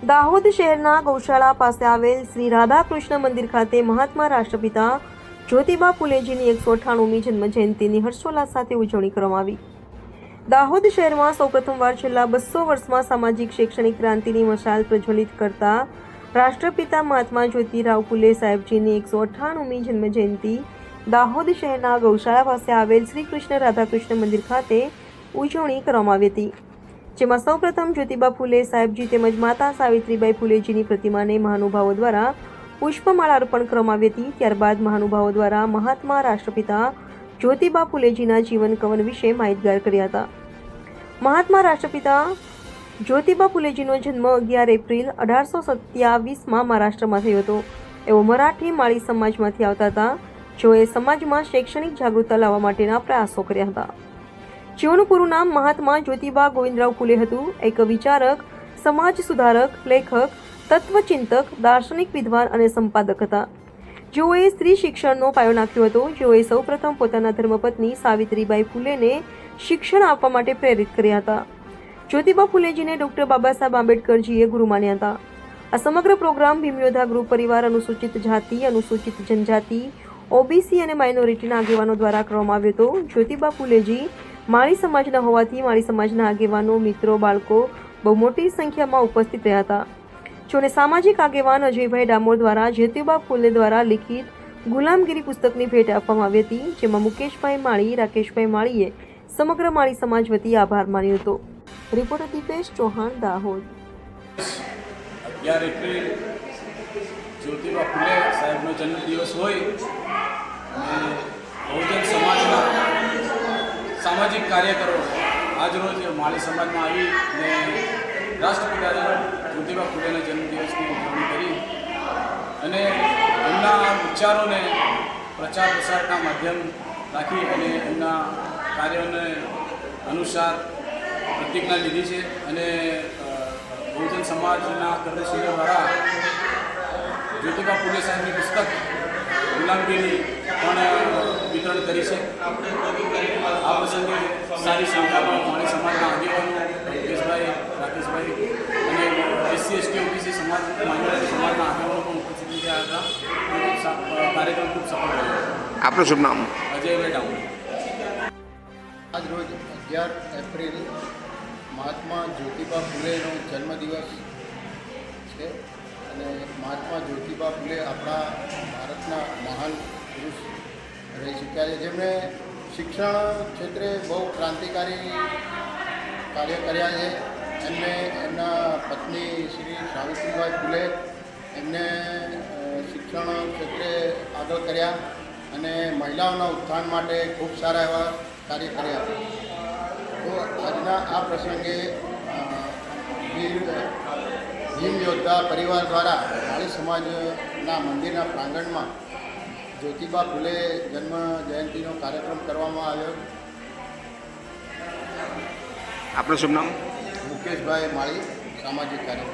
દાહોદ શહેરના ગૌશાળા પાસે આવેલ શ્રી રાધાકૃષ્ણ મંદિર ખાતે મહાત્મા રાષ્ટ્રપિતા જ્યોતિબા ફુલેજીની એકસો અઠ્ઠાણુંમી જન્મ જયંતિની હર્ષોલ્લાસ સાથે ઉજવણી કરવામાં આવી. દાહોદ શહેરમાં સૌપ્રથમવાર છેલ્લા બસો વર્ષમાં સામાજિક, શૈક્ષણિક ક્રાંતિની મશાલ પ્રજ્વલિત કરતા રાષ્ટ્રપિતા મહાત્મા જ્યોતિરાવ ફુલે સાહેબજીની એકસો અઠ્ઠાણુંમી જન્મ જયંતિ દાહોદ શહેરના ગૌશાળા પાસે આવેલ શ્રી કૃષ્ણ રાધાકૃષ્ણ મંદિર ખાતે ઉજવણી કરવામાં આવી હતી. જેમાં સૌપ્રથમ જ્યોતિબા ફુલે સાહેબજી તેમજ માતા સાવિત્રીબાઈ ફુલેજીની પ્રતિમાને મહાનુભાવો દ્વારા પુષ્પમાળા અર્પણ કરવામાં આવી હતી. ત્યારબાદ મહાનુભાવો દ્વારા મહાત્મા રાષ્ટ્રપિતા જ્યોતિબા ફુલેજીના જીવન કવન વિશે માહિતગાર કર્યા હતા. મહાત્મા રાષ્ટ્રપિતા જ્યોતિબા ફુલેજીનો જન્મ અગિયાર એપ્રિલ અઢારસો સત્યાવીસમાં મહારાષ્ટ્રમાં થયો હતો. એવો મરાઠી માળી સમાજમાંથી આવતા હતા. જેઓએ સમાજમાં શૈક્ષણિક જાગૃતતા લાવવા માટેના પ્રયાસો કર્યા હતા. જેઓનું પૂરું નામ મહાત્મા જ્યોતિબા ગોવિંદરાવ ફુલે હતું. એક વિચારક, સમાજ સુધારક, લેખક, તત્વચિંતક, દાર્શનિક વિદ્વાન અને સંપાદક હતા. જેઓએ સ્ત્રી શિક્ષણનો પાયો નાખ્યો હતો. જેઓએ સૌપ્રથમ પોતાના ધર્મપત્ની સાવિત્રીબાઈ ફુલેને શિક્ષણ આપવા માટે પ્રેરિત કર્યા હતા. જ્યોતિબા ફુલેજીને ડૉક્ટર બાબા સાહેબ આંબેડકરજીએ ગુરુ માન્યા હતા. આ સમગ્ર પ્રોગ્રામ ભીમયોધા ગૃહ પરિવાર, અનુસૂચિત જાતિ, અનુસૂચિત જનજાતિ, ઓબીસી અને માઇનોરિટીના આગેવાનો દ્વારા કરવામાં આવ્યો હતો. જ્યોતિબા ફુલેજી માળી સમાજના હોવાથી માળી સમાજના આગેવાનો, મિત્રો, બાળકો બહુ મોટી સંખ્યામાં ઉપસ્થિત રહ્યા હતા. જોને સામાજિક આગેવાન અજયભાઈ ડામોર દ્વારા જ્યોતિબા ફુલે દ્વારા લિખિત ગુલામગીરી પુસ્તકની ભેટ આપવામાં આવી હતી, જેમાં મુકેશભાઈ માળી, રાકેશભાઈ માળીએ સમગ્ર માળી સમાજ વતી આભાર માન્યો હતો. રિપોર્ટર દીપેશ ચૌહાણ, દાહોદ. અગિયાર એપ્રિલ જ્યોતિબા ફુલે સાહેબનો જન્મદિવસ હોય બહુજન સમાજના સામાજિક કાર્યકરો આજરોજ માળી સમાજમાં આવી ને રાષ્ટ્રપિતા જ્યોતિબા ફૂલેના જન્મદિવસની ઉજવણી કરી અને એમના વિચારોને પ્રચાર પ્રસારના માધ્યમ રાખી અને એમના કાર્યોને અનુસાર પ્રતિજ્ઞા લીધી છે અને બહુજન સમાજના કર્મશીલો દ્વારા જ્યોતિબા ફૂલે સાહેબની પુસ્તક ગુલામગીરી પણ વિતરણ કરી છે. સારી સંખ્યામાં અમારી સમાજના આગેવાનો યોગેશભાઈ રાકેશભાઈ અને એસસી એસટી ઓબીસી સમાજ માઇનોરિટી સમાજના આગેવાનો પણ ઉપસ્થિત રહ્યા હતા. કાર્યક્રમ ખૂબ સફળ રહ્યો. આપનું શુભ નામ? અજયભાઈ ડાઉન આજ રોજ અગિયાર એપ્રિલ મહાત્મા જ્યોતિબા ફુલેનો જન્મદિવસ છે અને મહાત્મા જ્યોતિબા ફુલે આપણા ભારતના મહાન પુરુષ રહી ચૂક્યા છે. જેમણે શિક્ષણ ક્ષેત્રે બહુ ક્રાંતિકારી કાર્ય કર્યા છે. એમને એમના પત્ની શ્રી સાવિત્રીબાઈ ફુલે એમને શિક્ષણ ક્ષેત્રે આગળ કર્યા અને મહિલાઓના ઉત્થાન માટે ખૂબ સારા એવા કાર્ય કર્યા. તો આજના આ પ્રસંગે ભીમ યોદ્ધા પરિવાર દ્વારા કાળી સમાજના મંદિરના પ્રાંગણમાં જ્યોતિબા ફૂલે જન્મ જયંતિનો કાર્યક્રમ કરવામાં આવ્યો. આપણું શુભ નામ? મુકેશભાઈ માળી સામાજિક કાર્ય